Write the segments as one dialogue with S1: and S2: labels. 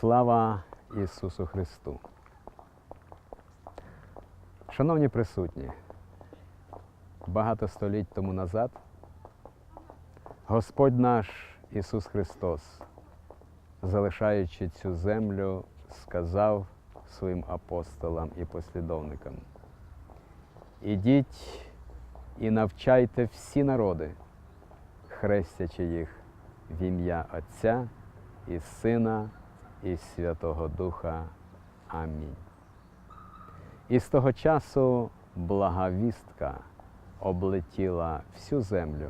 S1: Слава Ісусу Христу! Шановні присутні, багато століть тому назад Господь наш Ісус Христос, залишаючи цю землю, сказав своїм апостолам і послідовникам: Ідіть і навчайте всі народи, хрестячи їх в ім'я Отця і Сина і Святого Духа. Амінь. І з того часу блага вістка облетіла всю землю,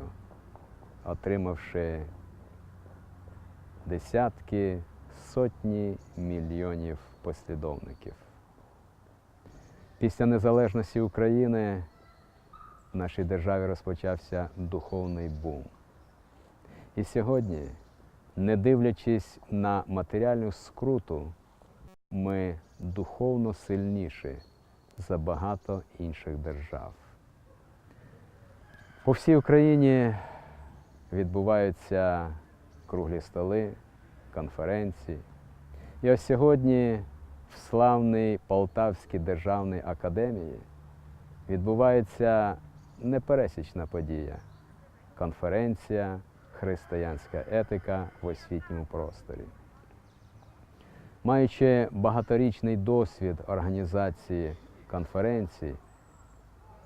S1: отримавши десятки, сотні мільйонів послідовників. Після незалежності України в нашій державі розпочався духовний бум. І сьогодні, не дивлячись на матеріальну скруту, ми духовно сильніші за багато інших держав. По всій Україні відбуваються круглі столи, конференції. І ось сьогодні в славній Полтавській державній академії відбувається непересічна подія конференція Християнська етика в освітньому просторі. Маючи багаторічний досвід організації конференцій,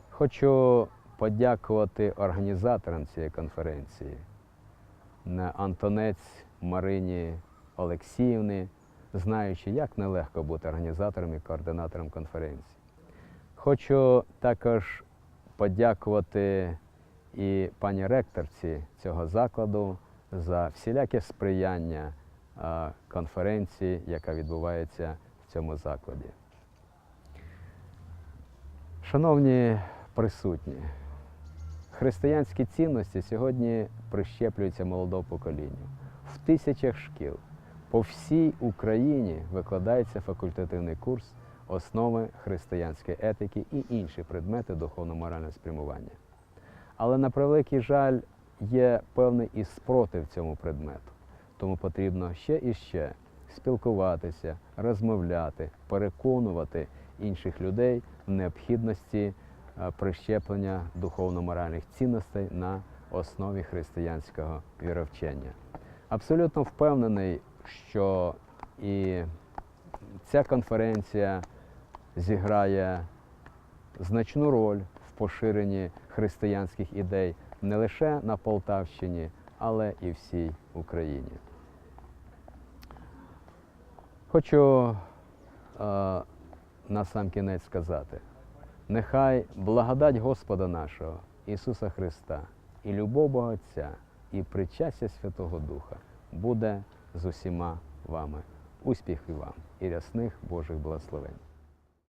S1: хочу подякувати організаторам цієї конференції Антонець Марині Олексіївни, знаючи, як нелегко бути організатором і координатором конференції. Хочу також подякувати і пані ректорці цього закладу за всіляке сприяння конференції, яка відбувається в цьому закладі. Шановні присутні, християнські цінності сьогодні прищеплюються молодому поколінню. В тисячах шкіл по всій Україні викладається факультативний курс основи християнської етики і інші предмети духовно-морального спрямування. Але на превеликий жаль, є певний і спротив цьому предмету. Тому потрібно ще і ще спілкуватися, розмовляти, переконувати інших людей в необхідності е, прищеплення духовно-моральних цінностей на основі християнського віровчення. Абсолютно впевнений, що і ця конференція зіграє значну роль поширенні християнських ідей не лише на Полтавщині, але і всій Україні. Хочу е, на сам кінець сказати, нехай благодать Господа нашого Ісуса Христа і любов Бога Отця, і причастя Святого Духа буде з усіма вами. Успіхів вам і рясних Божих благословень.